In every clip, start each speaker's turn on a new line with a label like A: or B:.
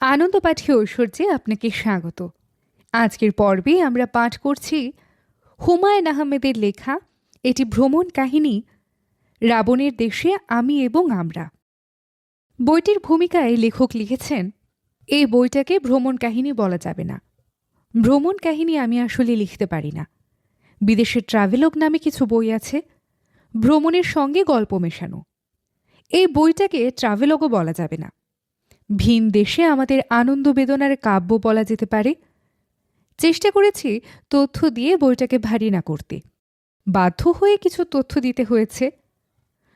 A: আনন্দ পাঠে ঐশ্বর্যে আপনাকে স্বাগত। আজকের পর্বে আমরা পাঠ করছি হুমায়ুন আহমেদের লেখা এটি ভ্রমণ কাহিনী, রাবণের দেশে আমি এবং আমরা। বইটির ভূমিকায় লেখক লিখেছেন, এই বইটাকে ভ্রমণ কাহিনী বলা যাবে না। ভ্রমণ কাহিনী আমি আসলে লিখতে পারি না। বিদেশের ট্রাভেলগ নামে কিছু বই আছে, ভ্রমণের সঙ্গে গল্প মেশানো। এই বইটাকে ট্রাভেলগও বলা যাবে না। ভিন দেশে আমাদের আনন্দ বেদনার কাব্য বলা যেতে পারে। চেষ্টা করেছি তথ্য দিয়ে বইটাকে ভারী না করতে। বাধ্য হয়ে কিছু তথ্য দিতে হয়েছে।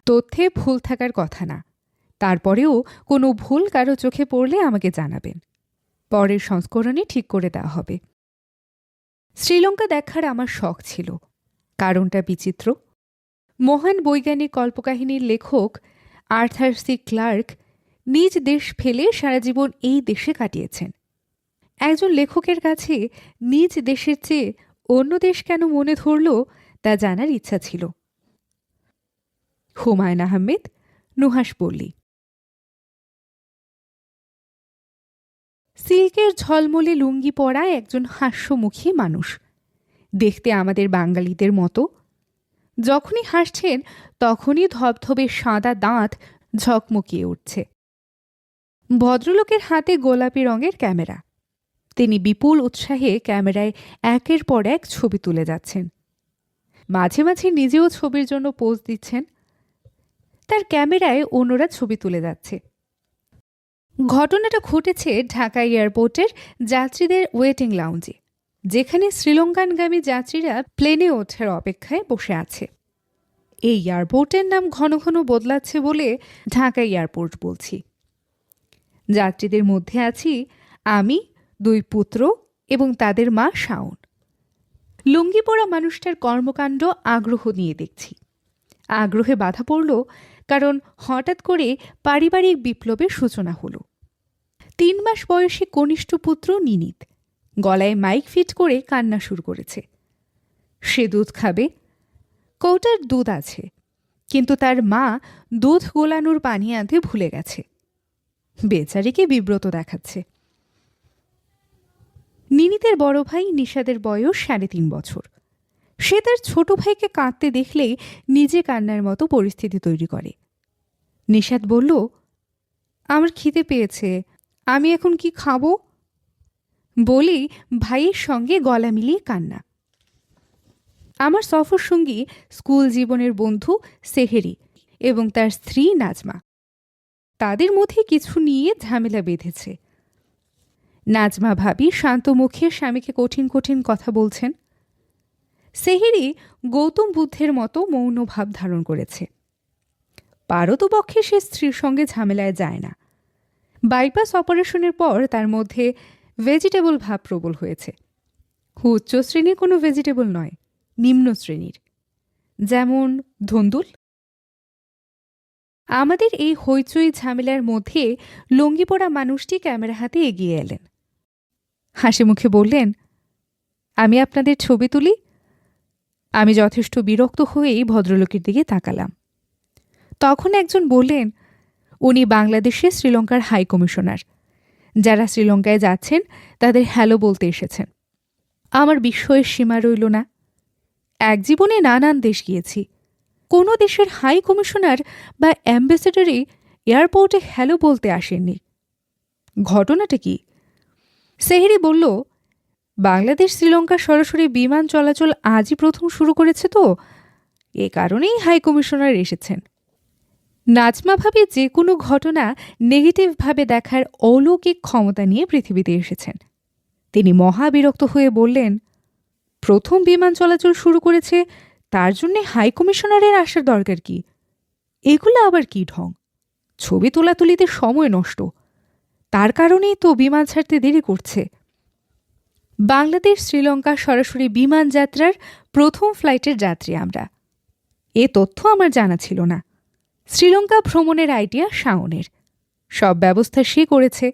A: তথ্যে ভুল থাকার কথা না। তারপরেও কোনো ভুল কারও চোখে পড়লে আমাকে জানাবেন। পরের সংস্করণে ঠিক করে দেওয়া হবে। শ্রীলঙ্কা দেখার আমার শখ ছিল। কারণটা বিচিত্র। মহান বৈজ্ঞানিক কল্পকাহিনীর লেখক আর্থার সি ক্লার্ক নিজ দেশ ফেলে সারা জীবন এই দেশে কাটিয়েছেন। একজন লেখকের কাছে নিজ দেশের চেয়ে অন্য দেশ কেন মনে ধরল তা জানার ইচ্ছা ছিল। হুমায়ুন আহমেদ নুহাস পল্লী। সিল্কের ঝলমলে লুঙ্গি পরা একজন হাস্যমুখী মানুষ। দেখতে আমাদের বাঙালিদের মতো। যখনই হাসছেন, তখনই ধবধবে সাদা দাঁত ঝকমকিয়ে উঠছে। ভদ্রলোকের হাতে গোলাপি রঙের ক্যামেরা। তিনি বিপুল উৎসাহে ক্যামেরায় একের পর এক ছবি তুলে যাচ্ছেন। মাঝে মাঝে নিজেও ছবির জন্য পোজ দিচ্ছেন। তার ক্যামেরায় অন্যরা ছবি তুলে যাচ্ছে। ঘটনাটা ঘটেছে ঢাকা এয়ারপোর্টের যাত্রীদের ওয়েটিং লাউঞ্জে, যেখানে শ্রীলঙ্কানগামী যাত্রীরা প্লেনে ওঠার অপেক্ষায় বসে আছে। এই এয়ারপোর্টের নাম ঘন ঘন বদলাচ্ছে বলে ঢাকা এয়ারপোর্ট বলছি। যাত্রীদের মধ্যে আছি আমি, দুই পুত্র এবং তাদের মা শাওন। লুঙ্গি পরা মানুষটার কর্মকাণ্ড আগ্রহ নিয়ে দেখছি। আগ্রহে বাধা পড়ল, কারণ হঠাৎ করে পারিবারিক বিপ্লবের সূচনা হলো। তিন মাস বয়সী কনিষ্ঠ পুত্র নিনিত। গলায় মাইক ফিট করে কান্না শুরু করেছে। সে দুধ খাবে, কৌটার দুধ আছে, কিন্তু তার মা দুধ গোলানোর পানি আনতে ভুলে গেছে। বেচারিকে বিব্রত দেখাচ্ছে। নিনিতের বড় ভাই নিষাদের বয়স সাড়ে তিন বছর। সে তার ছোট ভাইকে কাঁদতে দেখলেই নিজে কান্নার মতো পরিস্থিতি তৈরি করে। নিষাদ বলল, আমার খিদে পেয়েছে, আমি এখন কি খাব? বলেই ভাইয়ের সঙ্গে গলা মিলিয়ে কান্না। আমার সফর সঙ্গী স্কুল জীবনের বন্ধু সেহেরি এবং তার স্ত্রী নাজমা। তাদের মধ্যে কিছু নিয়ে ঝামেলা বেঁধেছে। নাজমা ভাবি শান্ত মুখে স্বামীকে কঠিন কঠিন কথা বলছেন। সেহেরি গৌতম বুদ্ধের মতো মৌন ভাব ধারণ করেছে। পারতপক্ষে সে স্ত্রীর সঙ্গে ঝামেলায় যায় না। বাইপাস অপারেশনের পর তার মধ্যে ভেজিটেবল ভাব প্রবল হয়েছে। উচ্চ শ্রেণির কোনো ভেজিটেবল নয়, নিম্ন শ্রেণির। যেমন ধন্দুল আমাদের এই হইচই ঝামেলার মধ্যে লঙ্গি পড়া মানুষটি ক্যামেরা হাতে এগিয়ে এলেন। হাসি মুখে বললেন, আমি আপনাদের ছবি তুলি? আমি যথেষ্ট বিরক্ত হয়েই ভদ্রলোকের দিকে তাকালাম। তখন একজন বললেন, উনি বাংলাদেশে শ্রীলঙ্কার হাই কমিশনার। যারা শ্রীলঙ্কায় যাচ্ছেন, তাদের হ্যালো বলতে এসেছেন। আমার বিস্ময়ের সীমা রইল না। এক জীবনে নানান দেশ গিয়েছি। কোনো দেশের হাই কমিশনার বা অ্যাম্বাসেডারই এয়ারপোর্টে হ্যালো বলতে আসেননি। ঘটনাটা কি? সেহেরি বলল, বাংলাদেশ শ্রীলঙ্কা সরাসরি বিমান চলাচল আজই প্রথম শুরু করেছে তো, এ কারণেই হাই কমিশনার এসেছেন। নাজমা ভাবে যে কোনো ঘটনা নেগেটিভভাবে দেখার অলৌকিক ক্ষমতা নিয়ে পৃথিবীতে এসেছেন। তিনি মহাবিরক্ত হয়ে বললেন, প্রথম বিমান চলাচল শুরু করেছে তার জন্যে হাই কমিশনারের আসার দরকার কি? এগুলো আবার কি ঢং? ছবি তোলাতুলিতে সময় নষ্ট। তার কারণেই তো বিমান ছাড়তে দেরি করছে। বাংলাদেশ শ্রীলঙ্কা সরাসরি বিমান যাত্রার প্রথম ফ্লাইটের যাত্রী আমরা। এ তথ্য আমার জানা ছিল না। শ্রীলঙ্কা ভ্রমণের আইডিয়া শাওনের। সব ব্যবস্থা সে করেছে।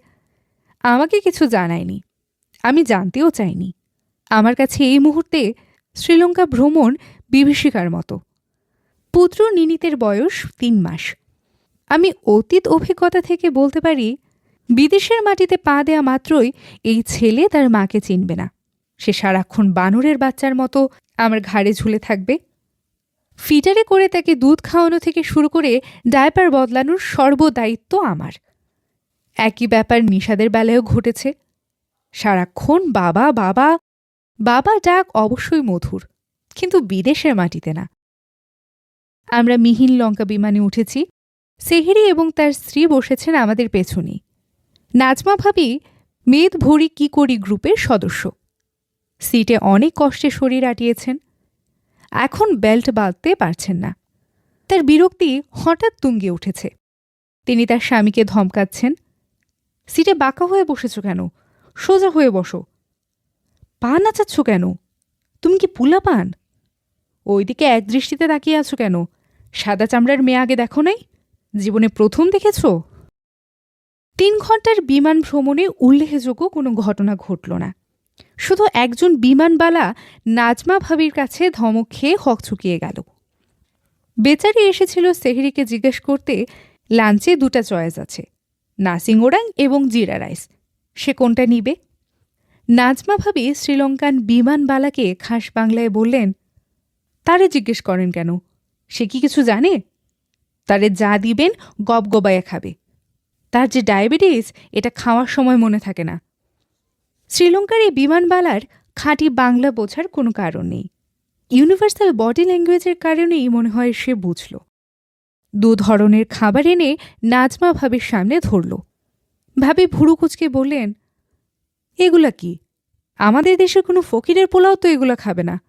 A: আমাকে কিছু জানায়নি। আমি জানতেও চাইনি। আমার কাছে এই মুহূর্তে শ্রীলঙ্কা ভ্রমণ বিভীষিকার মতো। পুত্র নিনিতের বয়স তিন মাস। আমি অতীত অভিজ্ঞতা থেকে বলতে পারি, বিদেশের মাটিতে পা দেয়া মাত্রই এই ছেলে তার মাকে চিনবে না। সে সারাক্ষণ বানরের বাচ্চার মতো আমার ঘাড়ে ঝুলে থাকবে। ফিটারে করে তাকে দুধ খাওয়ানো থেকে শুরু করে ডায়পার বদলানোর সর্বদায়িত্ব আমার। একই ব্যাপার নিষাদের বেলায়ও ঘটেছে। সারাক্ষণ বাবা বাবা বাবা ডাক অবশ্যই মধুর। কিন্তু বিদেশের মাটিতে না। আমরা মিহিন লঙ্কা বিমানে উঠেছি, সেহেরি এবং তার স্ত্রী বসেছেন আমাদের পেছনেই নাজমা ভাবি, মেদ ভরি কি করি গ্রুপের সদস্য? সিটে অনেক কষ্টে শরীর আটিয়েছেন। এখন বেল্ট বাঁধতে পারছেন না। তার বিরক্তি হঠাৎ তুঙ্গে উঠেছে। তিনি তার স্বামীকে ধমকাচ্ছেন, সিটে বাঁকা হয়ে বসেছ কেন? সোজা হয়ে বসো। পা নাচাচ্ছ কেন? তুমি কি পুলা পান ওইদিকে এক দৃষ্টিতে তাকিয়ে আছো কেন? সাদা চামড়ার মেয়ে আগে দেখো নাই? জীবনে প্রথম দেখেছ? তিন ঘণ্টার বিমান ভ্রমণে উল্লেখযোগ্য কোনো ঘটনা ঘটল না। শুধু একজন বিমানবালা নাজমা ভাবির কাছে ধমক খেয়ে হক চুকিয়ে গেল। বেচারি এসেছিল সেহরিকে জিজ্ঞেস করতে, লাঞ্চে দুটা চয়েস আছে, নাসিং ওরাং এবং জিরা রাইস। সে কোনটা নিবে? নাজমা ভাবি শ্রীলঙ্কান বিমানবালাকে খাস বাংলায় বললেন তারে জিজ্ঞেস করেন কেন? সে কি কিছু জানে? তারে যা দিবেন গবগবায়া খাবে। তার যে ডায়াবেটিস, এটা খাওয়ার সময় মনে থাকে না। শ্রীলঙ্কার এই বিমানবালার খাঁটি বাংলা বোঝার কোনো কারণ নেই। ইউনিভার্সাল বডি ল্যাঙ্গুয়েজের কারণেই মনে হয় সে বুঝল। দু ধরনের খাবার এনে নাজমা ভাবির সামনে ধরল। ভাবি ভুরু কুচকে বললেন, এগুলা কি? আমাদের দেশের কোনো ফকিরের পোলাও তো এগুলো খাবে না।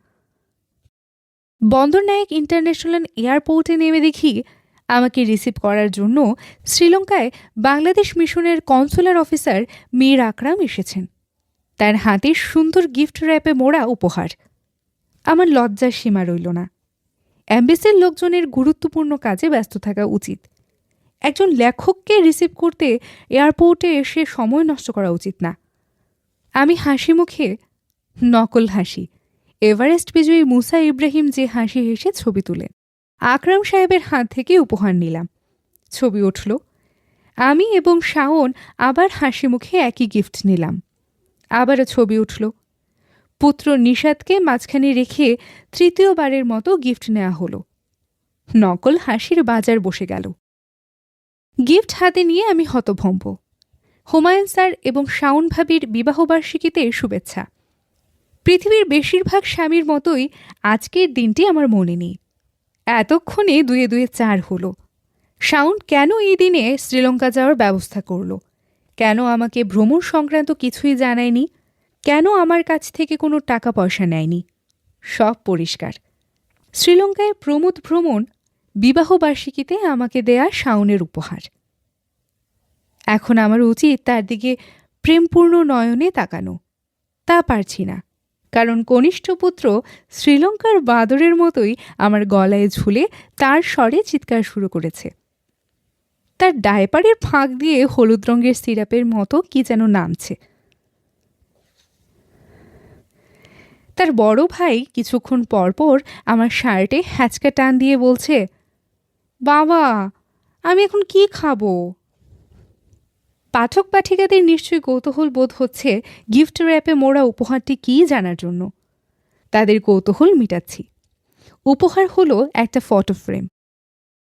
A: বন্দরনায়ক ইন্টারন্যাশনাল এয়ারপোর্টে নেমে দেখি আমাকে রিসিভ করার জন্য শ্রীলঙ্কায় বাংলাদেশ মিশনের কনসুলার অফিসার মীর আকরাম এসেছেন। তার হাতে সুন্দর গিফট র্যাপে মোড়া উপহার। আমার লজ্জার সীমা রইল না। অ্যাম্বেসির লোকজনের গুরুত্বপূর্ণ কাজে ব্যস্ত থাকা উচিত। একজন লেখককে রিসিভ করতে এয়ারপোর্টে এসে সময় নষ্ট করা উচিত না। আমি হাসি মুখে নকল হাসি। এভারেস্ট বিজয়ী মুসা ইব্রাহিম যে হাসি হেসে ছবি তুলেন। আকরাম সাহেবের হাত থেকে উপহার নিলাম। ছবি উঠল, আমি এবং শাওন আবার হাসি মুখে একই গিফট নিলাম। আবারও ছবি উঠল, পুত্র নিষাদকে মাঝখানে রেখে তৃতীয়বারের মতো গিফট নেওয়া হলো। নকল হাসির বাজার বসে গেল। গিফট হাতে নিয়ে আমি হতভম্ব। হুমায়ুন স্যার এবং শাওন ভাবির বিবাহবার্ষিকীতে শুভেচ্ছা। পৃথিবীর বেশিরভাগ স্বামীর মতোই আজকের দিনটি আমার মনে নেই। এতক্ষণে দুয়ে দুয়ে চার হলো। শাউন কেন এই দিনে শ্রীলঙ্কা যাওয়ার ব্যবস্থা করল? কেন আমাকে ভ্রমণ সংক্রান্ত কিছুই জানায়নি? কেন আমার কাছ থেকে কোনো টাকা পয়সা নেয়নি? সব পরিষ্কার। শ্রীলঙ্কায় প্রমোদ ভ্রমণ বিবাহবার্ষিকীতে আমাকে দেয়া শাওনের উপহার। এখন আমার উচিত তার দিকে প্রেমপূর্ণ নয়নে তাকানো। তা পারছি না। কারণ কনিষ্ঠ পুত্র শ্রীলঙ্কার বাদরের মতোই আমার গলায় ঝুলে তার স্বরে চিৎকার শুরু করেছে। তার ডায়পারের ফাঁক দিয়ে হলুদ রঙের সিরাপের মতো কি যেন নামছে। তার বড় ভাই কিছুক্ষণ পরপর আমার শার্টে হ্যাচকা টান দিয়ে বলছে, বাবা, আমি এখন কি খাব? পাঠক পাঠিকাদের নিশ্চয়ই কৌতূহল বোধ হচ্ছে গিফট র্যাপে মোড়া উপহারটি কী জানার জন্য। তাদের কৌতূহল মিটাচ্ছি। উপহার হলো একটা ফটো ফ্রেম।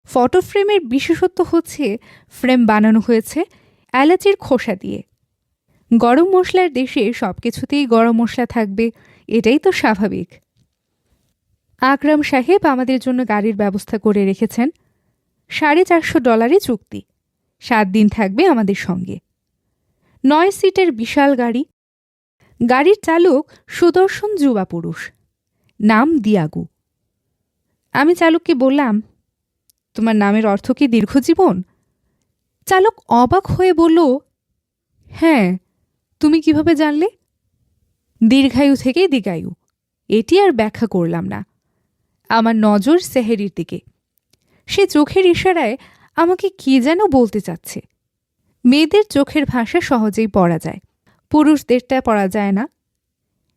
A: ফটো ফ্রেমের বিশেষত্ব হচ্ছে ফ্রেম বানানো হয়েছে এলাচির খোসা দিয়ে। গরম মশলার দেশে সব কিছুতেই গরম মশলা থাকবে, এটাই তো স্বাভাবিক। আকরাম সাহেব আমাদের জন্য গাড়ির ব্যবস্থা করে রেখেছেন। সাড়ে চারশো ডলারে চুক্তি। সাত দিন থাকবে আমাদের সঙ্গে। নয় সিটের বিশাল গাড়ি। গাড়ির চালক সুদর্শন যুবা পুরুষ। নাম দিয়াগু। আমি চালককে বললাম, তোমার নামের অর্থ কি দীর্ঘজীবন চালক অবাক হয়ে বলল হ্যাঁ তুমি কীভাবে জানলে? দীর্ঘায়ু থেকে দীর্ঘায়ু। এটি আর ব্যাখ্যা করলাম না। আমার নজর সেহেরির দিকে। সে চোখের ইশারায় আমাকে কি যেন বলতে চাচ্ছে। মেয়েদের চোখের ভাষা সহজেই পড়া যায়। পুরুষদেরটা পড়া যায় না।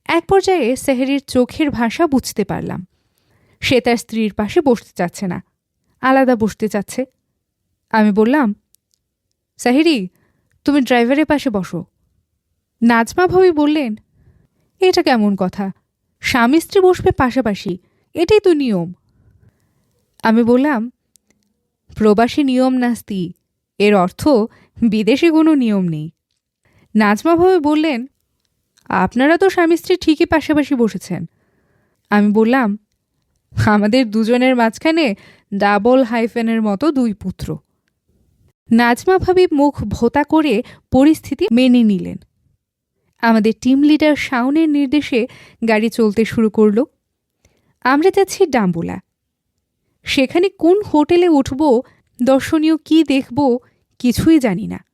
A: এক পর্যায়ে সেহেরির চোখের ভাষা বুঝতে পারলাম। সে তার স্ত্রীর পাশে বসতে চাচ্ছে না। আলাদা বসতে চাচ্ছে। আমি বললাম, সাহেরি, তুমি ড্রাইভারের পাশে বসো। নাজমা ভাবি বললেন, এটা কেমন কথা? স্বামী স্ত্রী বসবে পাশাপাশি। এটাই তো নিয়ম। আমি বললাম প্রবাসী নিয়ম নাস্তি এর অর্থ, বিদেশে কোনো নিয়ম নেই। নাজমাভাবে বললেন, আপনারা তো স্বামী স্ত্রী ঠিকই পাশাপাশি বসেছেন। আমি বললাম, আমাদের দুজনের মাঝখানে ডাবল হাইফেনের মতো দুই পুত্র। নাজমা ভাবি মুখ ভোতা করে পরিস্থিতি মেনে নিলেন। আমাদের টিম লিডার শাওনের নির্দেশে গাড়ি চলতে শুরু করল। আমরা যাচ্ছি ডাম্বুলা। সেখানে কোন হোটেলে উঠব, দর্শনীয় কি দেখব, কিছুই জানি না।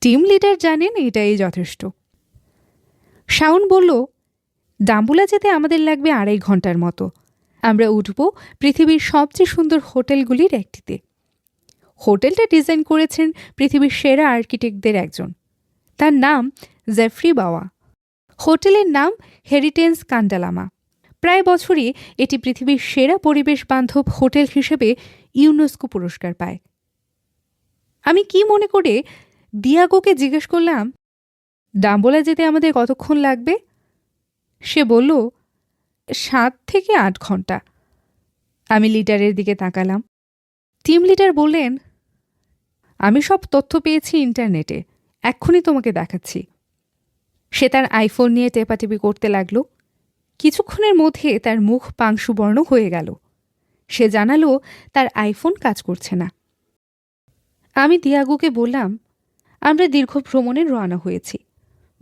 A: টিম লিডার জানেন এটাই যথেষ্ট। শাওন বলল ডাম্বুলা যেতে আমাদের লাগবে আড়াই ঘণ্টার মতো। আমরা উঠব পৃথিবীর সবচেয়ে সুন্দর হোটেলগুলির একটিতে। হোটেলটা ডিজাইন করেছেন পৃথিবীর সেরা আর্কিটেক্টদের একজন। তার নাম জেফ্রি বাওয়া। হোটেলের নাম হেরিটেন্স কান্ডালামা প্রায় বছরই এটি পৃথিবীর সেরা পরিবেশ বান্ধব হোটেল হিসেবে ইউনেস্কো পুরস্কার পায়। আমি কি মনে করে দিয়াগোকে জিজ্ঞেস করলাম, ডাম্বোলা যেতে আমাদের কতক্ষণ লাগবে? সে বলল, সাত থেকে আট ঘণ্টা। আমি লিডারের দিকে তাকালাম। টিম লিডার বললেন, আমি সব তথ্য পেয়েছি ইন্টারনেটে, এক্ষুনি তোমাকে দেখাচ্ছি। সে তার আইফোন নিয়ে টেপাটেপি করতে লাগল। কিছুক্ষণের মধ্যে তার মুখ পাংশুবর্ণ হয়ে গেল। সে জানালো, তার আইফোন কাজ করছে না। আমি দিয়াগুকে বললাম, আমরা দীর্ঘ ভ্রমণে রওনা হয়েছি।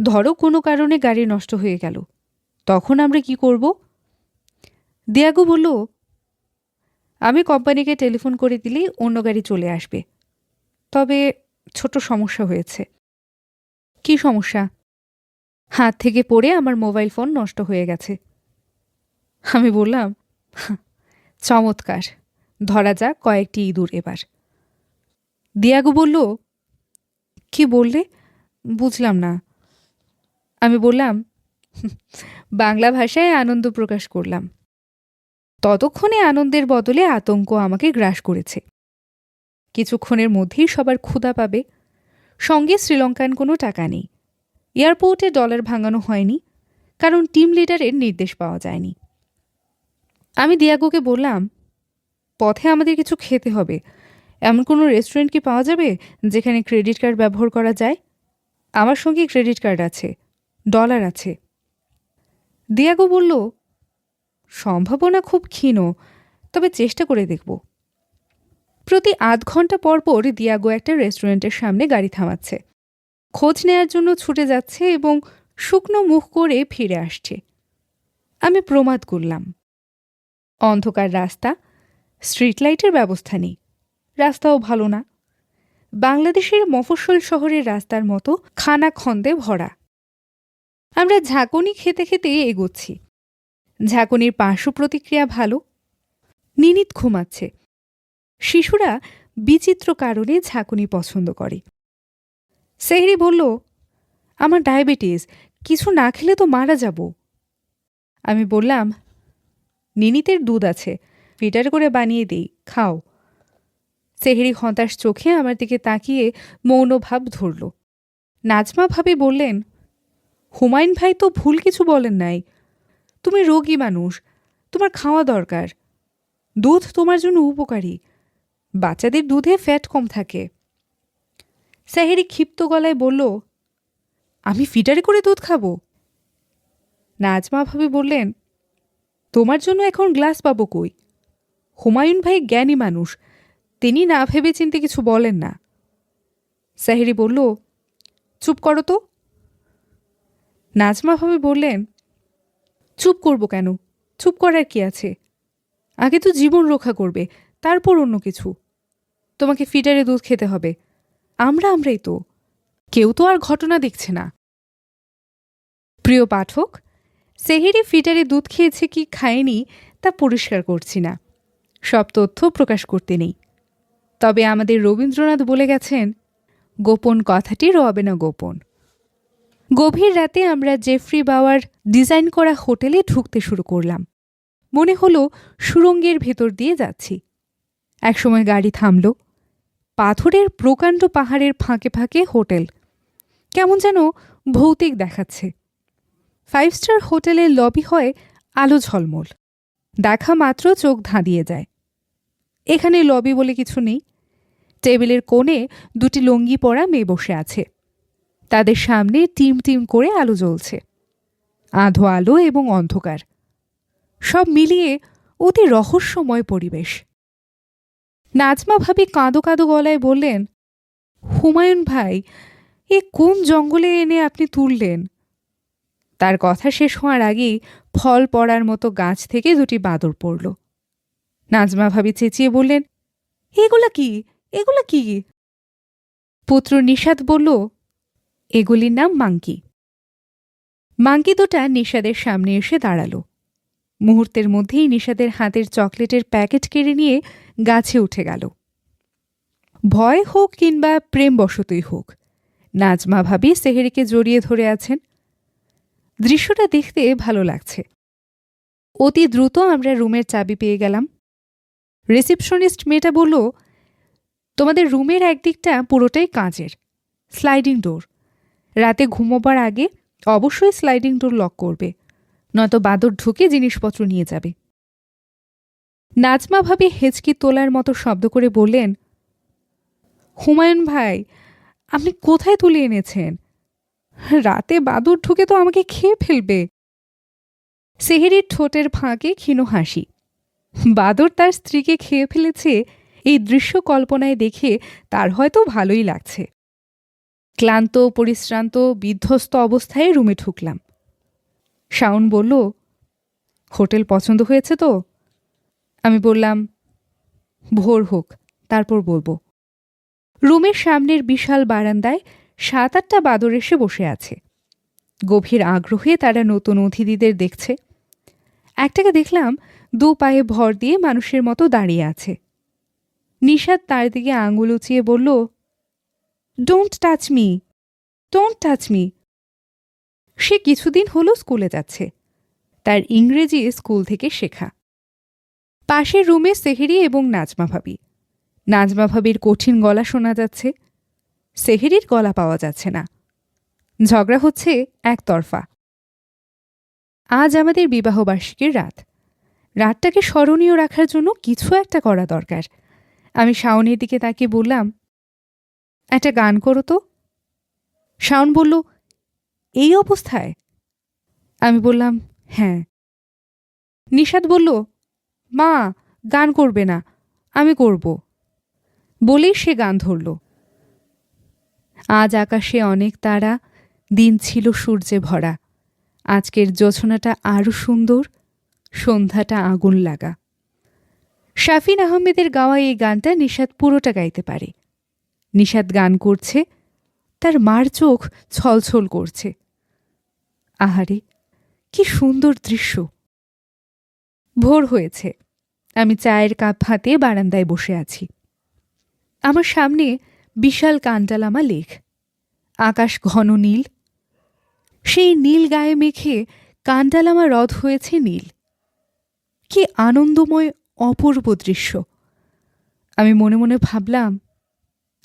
A: ধরো কোনো কারণে গাড়ি নষ্ট হয়ে গেল। তখন আমরা কি করব? দিয়াগু বলল, আমি কোম্পানিকে টেলিফোন করে দিলেই অন্য গাড়ি চলে আসবে। তবে ছোট সমস্যা হয়েছে। কি সমস্যা? হাত থেকে পড়ে আমার মোবাইল ফোন নষ্ট হয়ে গেছে। আমি বললাম চমৎকার। ধরা যাক কয়েকটি ইঁদুর এবার। দিয়াগু বলল, কি বললে? বুঝলাম না। আমি বললাম বাংলা ভাষায় আনন্দ প্রকাশ করলাম। ততক্ষণে আনন্দের বদলে আতঙ্ক আমাকে গ্রাস করেছে। কিছুক্ষণের মধ্যেই সবার ক্ষুধা পাবে। সঙ্গে শ্রীলঙ্কান কোনো টাকা নেই। এয়ারপোর্টে ডলার ভাঙানো হয়নি, কারণ টিম লিডারের নির্দেশ পাওয়া যায়নি। আমি দিয়াগোকে বললাম, পথে আমাদের কিছু খেতে হবে। এমন কোনো রেস্টুরেন্ট কি পাওয়া যাবে যেখানে ক্রেডিট কার্ড ব্যবহার করা যায়? আমার সঙ্গে ক্রেডিট কার্ড আছে ডলার আছে। দিয়াগো বলল সম্ভাবনা খুব ক্ষীণ, তবে চেষ্টা করে দেখব। প্রতি আধ ঘণ্টা পর পর দিয়াগো একটা রেস্টুরেন্টের সামনে গাড়ি থামাচ্ছে। খোঁজ নেয়ার জন্য ছুটে যাচ্ছে এবং শুকনো মুখ করে ফিরে আসছে। আমি প্রমাদ করলাম। অন্ধকার রাস্তা স্ট্রিট লাইটের ব্যবস্থা নেই। রাস্তাও ভালো না। বাংলাদেশের মফস্বল শহরের রাস্তার মতো খানা খন্দে ভরা। আমরা ঝাঁকুনি খেতে খেতে এগোচ্ছি। ঝাঁকুনির পার্শ্ব প্রতিক্রিয়া ভালো। নিনিত ঘুমাচ্ছে। শিশুরা বিচিত্র কারণে ঝাঁকুনি পছন্দ করে। সেহরি বলল, আমার ডায়াবেটিস, কিছু না খেলে তো মারা যাব। আমি বললাম, নিনিতের দুধ আছে ফিটার করে বানিয়ে দিই, খাও। সেহেরি হতাশ চোখে আমার দিকে তাকিয়ে মৌনভাব ধরল। নাজমা ভাবি বললেন, হুমায়ুন ভাই তো ভুল কিছু বলেন নাই। তুমি রোগী মানুষ, তোমার খাওয়া দরকার। দুধ তোমার জন্য উপকারী। বাচ্চাদের দুধে ফ্যাট কম থাকে। স্যাহেরি ক্ষিপ্ত গলায় বলল, আমি ফিটারে করে দুধ খাব? নাজমা ভাবি বললেন, তোমার জন্য এখন গ্লাস পাবো কই? হুমায়ুন ভাই জ্ঞানী মানুষ, তিনি না ভেবে চিনতে কিছু বলেন না। সাহেরি বলল, চুপ করো তো। নাজমা ভাবে বললেন, চুপ করব কেন? চুপ করার কি আছে? আগে তো জীবন রক্ষা করবে, তারপর অন্য কিছু। তোমাকে ফিটারে দুধ খেতে হবে। আমরা আমরাই তো। কেউ তো আর ঘটনা দেখছে না। প্রিয় পাঠক, সেহেরি ফিটারে দুধ খেয়েছে কি খায়নি তা পরিষ্কার করছি না। সব তথ্য প্রকাশ করতে নেই। তবে আমাদের রবীন্দ্রনাথ বলে গেছেন, গোপন কথাটি রবে না গোপন। গভীর রাতে আমরা জেফ্রি বাওয়ার ডিজাইন করা হোটেলে ঢুকতে শুরু করলাম। মনে হলো সুরঙ্গের ভেতর দিয়ে যাচ্ছি। একসময় গাড়ি থামল। পাথরের প্রকাণ্ড পাহাড়ের ফাঁকে ফাঁকে হোটেল। কেমন যেন ভৌতিক দেখাচ্ছে। ফাইভ স্টার হোটেলের লবি হয় আলো ঝলমল। দেখা মাত্র চোখ ধাঁধিয়ে যায়। এখানে লবি বলে কিছু নেই। টেবিলের কোণে দুটি লুঙ্গি পরা মেয়ে বসে আছে। তাদের সামনে টিম টিম করে আলো জ্বলছে। আধো আলো এবং অন্ধকার। সব মিলিয়ে অতি রহস্যময় পরিবেশ। নাজমা ভাবি কাঁদো কাঁদো গলায় বললেন, হুমায়ুন ভাই, এ কোন জঙ্গলে এনে আপনি তুললেন? তার কথা শেষ হওয়ার আগেই ফল পড়ার মতো গাছ থেকে দুটি বাদর পড়ল। নাজমা ভাবি চেঁচিয়ে বললেন, এগুলা কি? এগুলা কি? পুত্র নিষাদ বলল, এগুলির নাম মাঙ্কি। মাঙ্কি দুটা নিষাদের সামনে এসে দাঁড়াল। মুহূর্তের মধ্যেই নিষাদের হাতের চকলেটের প্যাকেট কেড়ে নিয়ে গাছে উঠে গেল। ভয় হোক কিংবা প্রেমবশতই হোক, নাজমা ভাবি সেহেরিকে জড়িয়ে ধরে আছেন। দৃশ্যটা দেখতে ভালো লাগছে। অতি দ্রুত আমরা রুমের চাবি পেয়ে গেলাম। রিসিপশনিস্ট মেয়েটা বলল, তোমাদের রুমের একদিকটা পুরোটাই কাঁচের, স্লাইডিং ডোর। রাতে ঘুমোবার আগে অবশ্যই স্লাইডিং ডোর লক করবে। নয়তো বাদর ঢুকে জিনিসপত্র নিয়ে যাবে। নাজমা ভাবি হেঁচকি তোলার মতো শব্দ করে বললেন, হুমায়ুন ভাই, আপনি কোথায় তুলে এনেছেন? রাতে বাদুর ঢুকে তো আমাকে খেয়ে ফেলবে। সেহেরির ঠোঁটের ফাঁকে ক্ষীণ হাসি। বাদর তার স্ত্রীকে খেয়ে ফেলেছে এই দৃশ্য কল্পনায় দেখে তার হয়তো ভালোই লাগছে। ক্লান্ত, পরিশ্রান্ত, বিধ্বস্ত অবস্থায় রুমে ঢুকলাম। শাওন বলল, হোটেল পছন্দ হয়েছে তো? আমি বললাম, ভোর হোক, তারপর বলব। রুমের সামনের বিশাল বারান্দায় সাত আটটা বাদর এসে বসে আছে। গভীর আগ্রহে তারা নতুন অতিথিদের দেখছে। একটাকে দেখলাম দু পায়ে ভর দিয়ে মানুষের মতো দাঁড়িয়ে আছে। নিষাদ তার দিকে আঙুল উঁচিয়ে বলল don't touch me don't touch me সে কিছুদিন হলো স্কুলে যাচ্ছে। তার ইংরেজি স্কুল থেকে শেখা। পাশের রুমে সেহেরি এবং নাজমা ভাবি। নাজমা ভাবির কঠিন গলা শোনা যাচ্ছে। সেহেরির গলা পাওয়া যাচ্ছে না। ঝগড়া হচ্ছে একতরফা। আজ আমাদের বিবাহবার্ষিকীর রাত। রাতটাকে স্মরণীয় রাখার জন্য কিছু একটা করা দরকার। আমি শাওনের দিকে তাকে বললাম, একটা গান করো তো। শাওন বলল এই অবস্থায়? আমি বললাম হ্যাঁ। নিষাদ বলল মা গান করবে না আমি করব। বলেই সে গান ধরল। আজ আকাশে অনেক তারা দিন ছিল সূর্যে ভরা। আজকের যোছনাটা আরও সুন্দর সন্ধ্যাটা আগুন লাগা। শাফিন আহমেদের গাওয়া এই গানটা নিষাদ পুরোটা গাইতে পারে। নিষাদ গান করছে তার মার চোখ ছলছল করছে। আহারে, কি সুন্দর দৃশ্য। ভোর হয়েছে। আমি চায়ের কাপ হাতে বারান্দায় বসে আছি। আমার সামনে বিশাল কান্টালামা লেখ আকাশ ঘন নীল। সেই নীল গায়ে মেখে কান্টালামা হ্রদ হয়েছে নীল। কি আনন্দময় অপূর্ব দৃশ্য। আমি মনে মনে ভাবলাম,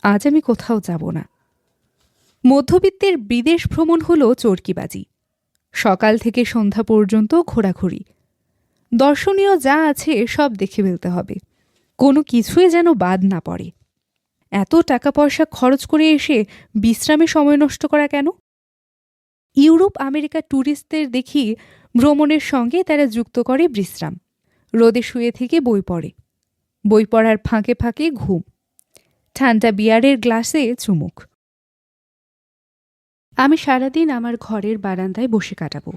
A: আজ আমি কোথাও যাব না। মধ্যবিত্তের বিদেশ ভ্রমণ হল চরকিবাজি। সকাল থেকে সন্ধ্যা পর্যন্ত ঘোরাঘুরি। দর্শনীয় যা আছে সব দেখে ফেলতে হবে। কোনো কিছুই যেন বাদ না পড়ে। এত টাকা পয়সা খরচ করে এসে বিশ্রামে সময় নষ্ট করা কেন? ইউরোপ আমেরিকা ট্যুরিস্টদের দেখি ভ্রমণের সঙ্গে তারা যুক্ত করে বিশ্রাম। রোদে শুয়ে থেকে বই পড়ে। বই পড়ার ফাঁকে ফাঁকে ঘুম। ঠান্ডা বিয়ারের গ্লাসে চুমুক। আমি সারাদিন আমার ঘরের বারান্দায় বসে কাটাবো।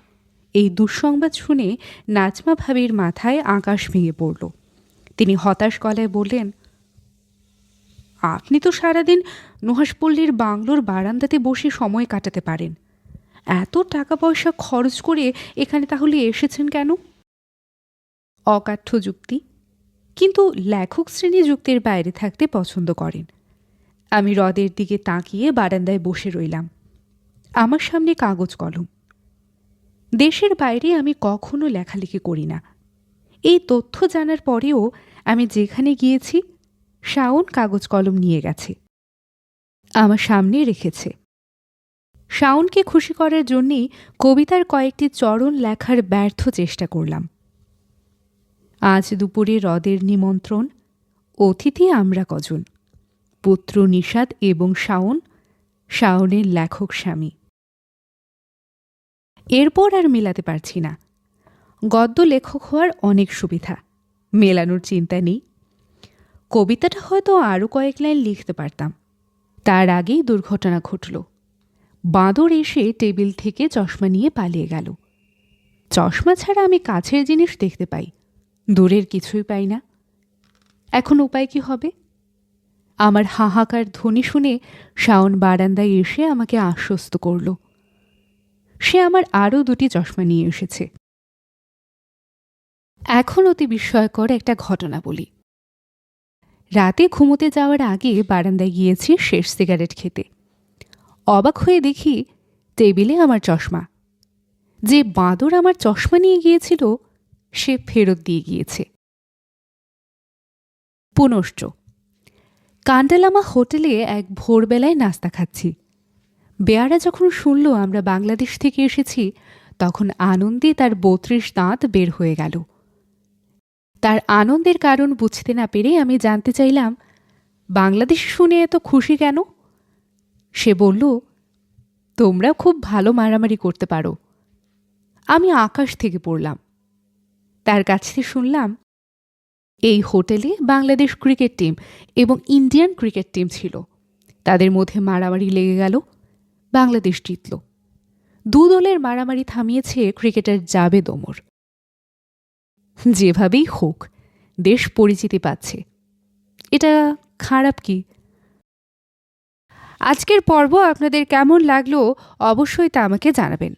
A: এই দুঃসংবাদ শুনে নাজমা ভাবির মাথায় আকাশ ভেঙে পড়ল। তিনি হতাশ গলায় বললেন, আপনি তো সারাদিন নুহাসপল্লীর বাংলোর বারান্দাতে বসে সময় কাটাতে পারেন। এত টাকা পয়সা খরচ করে এখানে তাহলে এসেছেন কেন? অকাঠ্য যুক্তি। কিন্তু লেখক শ্রেণি যুক্তির বাইরে থাকতে পছন্দ করেন। আমি হ্রদের দিকে তাকিয়ে বারান্দায় বসে রইলাম। আমার সামনে কাগজ কলম। দেশের বাইরে আমি কখনো লেখালেখি করি না। এই তথ্য জানার পরেও আমি যেখানে গিয়েছি, শাওন কাগজ কলম নিয়ে গেছে। আমার সামনে রেখেছে। শাওনকে খুশি করার জন্যেই কবিতার কয়েকটি চরণ লেখার ব্যর্থ চেষ্টা করলাম। আজ দুপুরে হ্রদের নিমন্ত্রণ, অতিথি আমরা কজন, পুত্র নিষাদ এবং শাওন, শাওনের লেখক স্বামী। এরপর আর মেলাতে পারছি না। গদ্য লেখক হওয়ার অনেক সুবিধা। মেলানোর চিন্তা নেই। কবিতাটা হয়তো আরও কয়েক লাইন লিখতে পারতাম। তার আগেই দুর্ঘটনা ঘটল। বাঁদর এসে টেবিল থেকে চশমা নিয়ে পালিয়ে গেল। চশমা ছাড়া আমি কাছের জিনিস দেখতে পাই। দূরের কিছুই পাই না। এখন উপায় কি হবে? আমার হাহাকার ধ্বনি শুনে শাওন বারান্দায় এসে আমাকে আশ্বস্ত করল। সে আমার আরও দুটি চশমা নিয়ে এসেছে। এখন অতি বিস্ময়কর একটা ঘটনা বলি। রাতে ঘুমোতে যাওয়ার আগে বারান্দায় গিয়েছি শেষ সিগারেট খেতে। অবাক হয়ে দেখি টেবিলে আমার চশমা। যে বাঁদর আমার চশমা নিয়ে গিয়েছিল, সে ফেরত দিয়ে গিয়েছে। পুনশ্চ। কান্ডালামা হোটেলে এক ভোরবেলায় নাস্তা খাচ্ছি। বেয়ারা যখন শুনল আমরা বাংলাদেশ থেকে এসেছি, তখন আনন্দে তার বত্রিশ দাঁত বের হয়ে গেল। তার আনন্দের কারণ বুঝতে না পেরে আমি জানতে চাইলাম, বাংলাদেশ শুনে এত খুশি কেন? সে বলল, তোমরা খুব ভালো মারামারি করতে পারো। আমি আকাশ থেকে পড়লাম। তার কাছ শুনলাম, এই হোটেলে বাংলাদেশ ক্রিকেট টিম এবং ইন্ডিয়ান ক্রিকেট টিম ছিল। তাদের মধ্যে মারামারি লেগে গেল। বাংলাদেশ জিতল। দু দলের মারামারি থামিয়েছে ক্রিকেটার জাবেদ ওমর। যেভাবেই হোক, দেশ পরিচিতি পাচ্ছে। এটা খারাপ কি? আজকের পর্ব আপনাদের কেমন লাগল অবশ্যই তা আমাকে জানাবেন।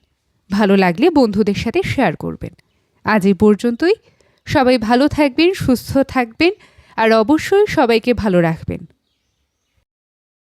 A: ভালো লাগলে বন্ধুদের সাথে শেয়ার করবেন। আজ এই পর্যন্তই। সবাই ভালো থাকবেন, সুস্থ থাকবেন, আর অবশ্যই সবাইকে ভালো রাখবেন।